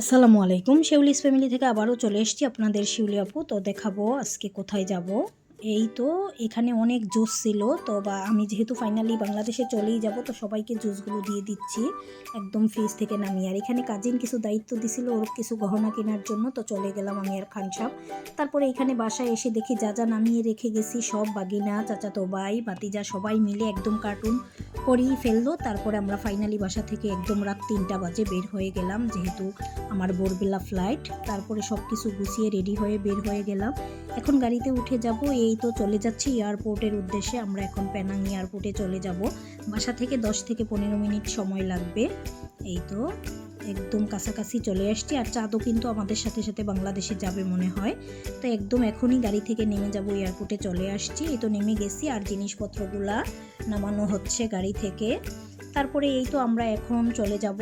আসসালামু আলাইকুম, শিউলিস ফ্যামিলি থেকে আবারও চলে এসেছি আপনাদের শিউলি আপু। তো দেখাবো আজকে কোথায় যাব। এই তো এখানে অনেক জুস ছিল, তো বা আমি যেহেতু ফাইনালি বাংলাদেশে চলেই যাব, তো সবাইকে জুসগুলো দিয়ে দিচ্ছি। একদম ফ্রিজ থেকে নামিয়ে। আর এখানে কাজিন কিছু দায়িত্ব দিছিল, ওর কিছু গহনা কেনার জন্য, তো চলে গেলাম আমি আর খান সাহেব। তারপরে এখানে বাসায় এসে দেখি যা যা নামিয়ে রেখে গেছি, সব বাগিনা চাচাতো ভাই বাতিজা সবাই মিলে একদম কার্টুন করেই ফেলল। তারপরে আমরা ফাইনালি বাসা থেকে একদম রাত তিনটা বাজে বের হয়ে গেলাম, যেহেতু আমার ভোরবেলা ফ্লাইট তারপরে সব কিছু গুছিয়ে রেডি হয়ে বের হয়ে গেলাম। এখন গাড়িতে উঠে যাব এই তো চলে যাচ্ছি এয়ারপোর্টের উদ্দেশ্যে। আমরা এখন প্যানাং এয়ারপোর্টে চলে যাব। বাসা থেকে দশ থেকে পনেরো মিনিট সময় লাগবে। এই তো একদম কাছাকাছি চলে আসছি। আর চাঁদও কিন্তু আমাদের সাথে সাথে বাংলাদেশে যাবে মনে হয়। তো একদম এখনই গাড়ি থেকে নেমে যাব, এয়ারপোর্টে চলে আসছি। এই তো নেমে গেছি আর জিনিসপত্রগুলা নামানো হচ্ছে গাড়ি থেকে। তারপরে এই তো আমরা এখন চলে যাব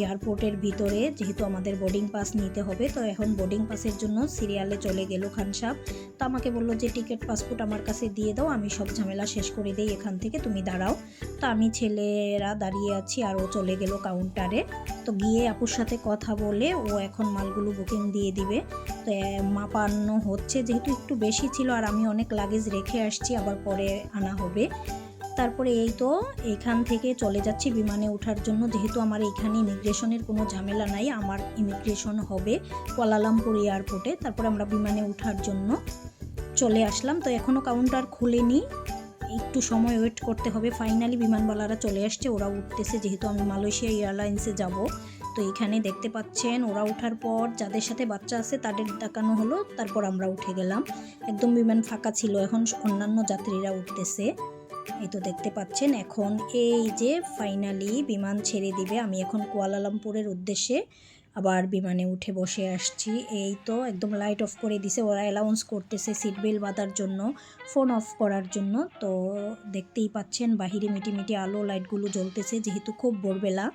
এয়ারপোর্টের ভিতরে, যেহেতু আমাদের বোর্ডিং পাস নিতে হবে, তো এখন বোর্ডিং পাসের জন্য সিরিয়ালে চলে গেল খান সাহেব। তো আমাকে বলল যে টিকিট পাসপোর্ট আমার কাছে দিয়ে দাও, আমি সব ঝামেলা শেষ করে দিই এখান থেকে, তুমি দাঁড়াও। তো আমি ছেলেরা দাঁড়িয়ে আছি আর ও চলে গেল কাউন্টারে তো গিয়ে আপুর সাথে কথা বলে, ও এখন মালগুলো বুকিং দিয়ে দিবে। তো মাপানো হচ্ছে, যেহেতু একটু বেশি ছিল আর আমি অনেক লাগেজ রেখে আসছি, আবার পরে আনা হবে। তারপরে এই তো এখান থেকে চলে যাচ্ছি বিমানে ওঠার জন্য। যেহেতু আমার এখানে ইমিগ্রেশনের কোনো ঝামেলা নাই, আমার ইমিগ্রেশন হবে কোয়ালালামপুর এয়ারপোর্টে। তারপরে আমরা বিমানে ওঠার জন্য চলে আসলাম। তো এখনও কাউন্টার খুলেনি। একটু সময় ওয়েট করতে হবে। ফাইনালি বিমানবালারা চলে আসছে, ওরা উঠতেছে। যেহেতু আমি মালয়েশিয়া এয়ারলাইন্সে যাব। তো এখানে দেখতে পাচ্ছেন, ওরা ওঠার পর যাদের সাথে বাচ্চা আছে তাদের দেখানো হলো, তারপর আমরা উঠে গেলাম। একদম বিমান ফাঁকা ছিল, এখন অন্যান্য যাত্রীরা উঠতেছে। এই তো দেখতে পাচ্ছেন, এখন এই যে ফাইনালি বিমান ছেড়ে দিবে, আমি এখন কুয়ালালামপুরের উদ্দেশ্যে আবার বিমানে উঠে বসে আসছি। এই তো একদম লাইট অফ করে দিছে, ওরা অ্যালাউন্স করতেছে সিট বেল্ট বাঁধার জন্য ফোন অফ করার জন্য। তো দেখতেই পাচ্ছেন, বাহিরে মিটিমিটি আলো লাইটগুলো জ্বলতেছে, যেহেতু খুব ভোরবেলা।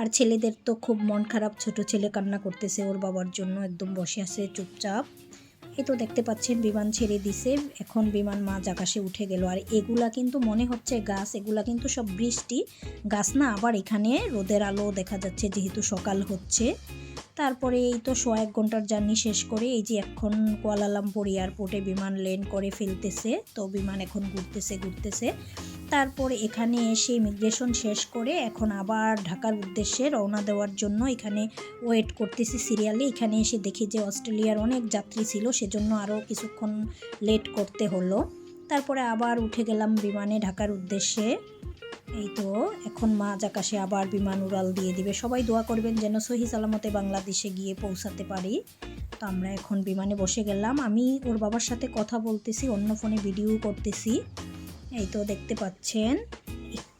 আর ছেলেদের তো খুব মন খারাপ, ছোট ছেলে কান্না করতেছে ওর বাবার জন্য, একদম বসে আছে চুপচাপ। এই তো দেখতে পাচ্ছেন বিমান ছেড়ে দিছে। এখন বিমান মাঝ আকাশে উঠে গেল। আর এগুলা কিন্তু মনে হচ্ছে গাছ, এগুলা কিন্তু সব বৃষ্টি। গাছ না, আবার এখানে রোদের আলো দেখা যাচ্ছে যেহেতু সকাল হচ্ছে। তারপরে এই তো শো এক ঘণ্টার জার্নি শেষ করে এই যে এখন কুয়ালালামপুর এয়ারপোর্টে বিমান ল্যান্ড করে ফেলতেছে। তো বিমান এখন ঘুরতেছে ঘুরতেছে। তারপরে এখানে এসে ইমিগ্রেশন শেষ করে এখন আবার ঢাকার উদ্দেশ্যে রওনা দেওয়ার জন্য এখানে ওয়েট করতেছি সিরিয়ালে এখানে এসে দেখি যে অস্ট্রেলিয়ার অনেক যাত্রী ছিল, সেজন্য আরও কিছুক্ষণ লেট করতে হলো। তারপরে আবার উঠে গেলাম বিমানে ঢাকার উদ্দেশ্যে। এই তো, এখন মাঝ আকাশে আবার বিমান উড়াল দিয়ে দিবে। সবাই দোয়া করবেন যেন সহি সালামতে বাংলাদেশে গিয়ে পৌঁছাতে পারি। তো আমরা এখন বিমানে বসে গেলাম। আমি ওর বাবার সাথে কথা বলতেছি, অন্য ফোনে ভিডিও করতেছি। এই তো দেখতে পাচ্ছেন,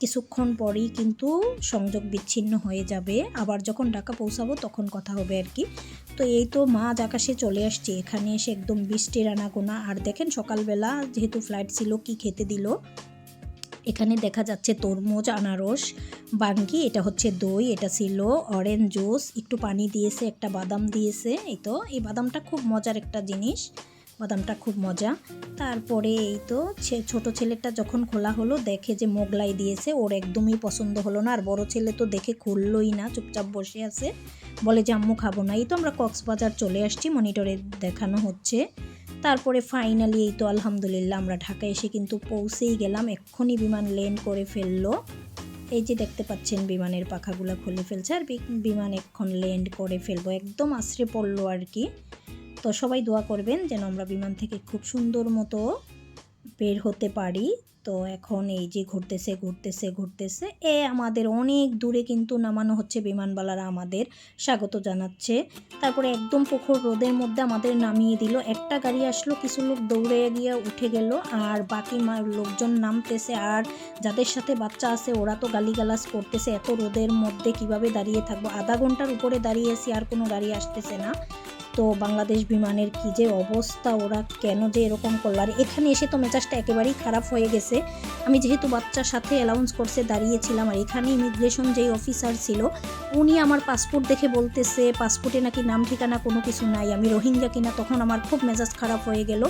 কিছুক্ষণ পরেই কিন্তু সংযোগ বিচ্ছিন্ন হয়ে যাবে। আবার যখন ঢাকা পৌঁছাবো তখন কথা হবে আর কি। তো এই তো মাঝ আকাশে চলে আসছে, এখানে এসে একদম বৃষ্টির আনাগোনা আর দেখেন সকালবেলা যেহেতু ফ্লাইট ছিল, কি খেতে দিল? এখানে দেখা যাচ্ছে তরমুজ, আনারস, বাঙ্গি, এটা হচ্ছে দই, এটা ছিল অরেঞ্জ জুস একটু পানি দিয়েছে, একটা বাদাম দিয়েছে, এই তো। এই বাদামটা খুব মজার একটা জিনিস। বাদামটা খুব মজা। তারপরে এই তো ছোট ছেলেটা যখন খোলা হলো, দেখে যে মোগলাই দিয়েছে, ওর একদমই পছন্দ হলো না। আর বড় ছেলে তো দেখে খুললোই না, চুপচাপ বসে আছে। বলে যে, আম্মু, খাব না। এই তো আমরা কক্সবাজার চলে আসছি, মনিটরে দেখানো হচ্ছে। তারপরে ফাইনালি এই তো আলহামদুলিল্লাহ আমরা ঢাকা এসে কিন্তু পৌঁছেই গেলাম। এক্ষুনি বিমান ল্যান্ড করে ফেলল। এই যে দেখতে পাচ্ছেন, বিমানের পাখাগুলো খুলে ফেলছে। আর বিমান এক্ষণ ল্যান্ড করে ফেলব। একদম আশ্রে পড়ল আর কি। তো সবাই দোয়া করবেন যেন আমরা বিমান থেকে খুব সুন্দর মতো বের হতে পারি। তো এখন এই যে ঘুরতেছে ঘুরতেছে ঘুরতেছে, এ আমাদের অনেক দূরে কিন্তু নামানো হচ্ছে বিমানবালারা আমাদের স্বাগত জানাচ্ছে। তারপরে একদম পুকুর রোদের মধ্যে আমাদের নামিয়ে দিল। একটা গাড়ি আসলো, কিছু লোক দৌড়ে গিয়ে উঠে গেল আর বাকি লোকজন নামতেছে আর যাদের সাথে বাচ্চা আছে ওরা তো গালিগালাজ করতেছে, এত রোদের মধ্যে কীভাবে দাঁড়িয়ে থাকব? আধা ঘণ্টার উপরে দাঁড়িয়েছি আর কোনো গাড়ি আসতেছে না। তো বাংলাদেশ বিমানের কি যে অবস্থা, ওরা কেন যে এরকম করল? আর এখানে এসে তো মেজাজটা একেবারেই খারাপ হয়ে গেছে। আমি যেহেতু বাচ্চার সাথে অ্যালাউন্স করছে দাঁড়িয়েছিলাম, আর এখানে ইমিগ্রেশন যেই অফিসার ছিল, উনি আমার পাসপোর্ট দেখে বলতেছে পাসপোর্টে নাকি নাম ঠিকানা কোনো কিছু নাই, আমি রোহিঙ্গা কিনা? তখন আমার খুব মেজাজ খারাপ হয়ে গেল।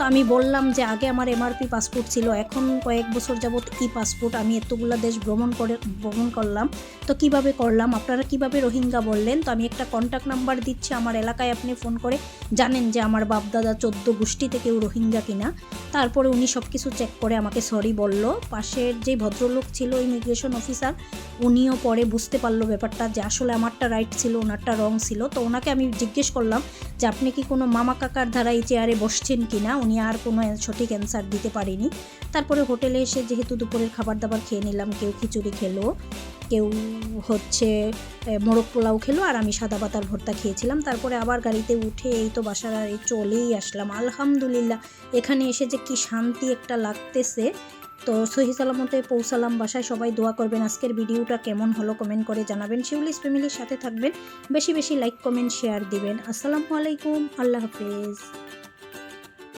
তো আমি বললাম যে আগে আমার এমআরপি পাসপোর্ট ছিল, এখন কয়েক বছর যাবত ই পাসপোর্ট আমি এতগুলো দেশ ভ্রমণ করে, ভ্রমণ করলাম। তো কীভাবে করলাম? আপনারা কীভাবে রোহিঙ্গা বললেন? তো আমি একটা কন্ট্যাক্ট নাম্বার দিচ্ছি আমার এলাকায়, আপনি ফোন করে জানেন যে আমার বাপদাদা চোদ্দ গোষ্ঠীতে কেউ রোহিঙ্গা কিনা। তারপরে উনি সব কিছু চেক করে আমাকে সরি বলল। পাশের যে ভদ্রলোক ছিল ইমিগ্রেশন অফিসার উনিও পরে বুঝতে পারল ব্যাপারটা যে আসলে আমারটা রাইট ছিল, ওনারটা রং ছিল। তো ওনাকে আমি জিজ্ঞেস করলাম যে, আপনি কি কোনো মামা কাকার দ্বারা এই চেয়ারে বসছেন কি না উনি আর কোনো সঠিক অ্যান্সার দিতে পারিনি। তারপরে হোটেলে এসে যেহেতু দুপুরের খাবার দাবার খেয়ে নিলাম, কেউ খিচুড়ি খেলো, কেউ হচ্ছে মোরগ পোলাও খেলো আর আমি সাদা পাতার ভর্তা খেয়েছিলাম। তারপরে আবার গাড়িতে উঠে এই তো বাসার চলেই আসলাম। আলহামদুলিল্লাহ, এখানে এসে যে কি শান্তি একটা লাগতেছে। তো সহি সালামতে পৌঁছালাম বাসায়, সবাই দোয়া করবেন আজকের ভিডিওটা কেমন হলো কমেন্ট করে জানাবেন। শিউলিস ফ্যামিলির সাথে থাকবেন, বেশি বেশি লাইক কমেন্ট শেয়ার দিবেন। আসসালামু আলাইকুম, আল্লাহ হাফেজ।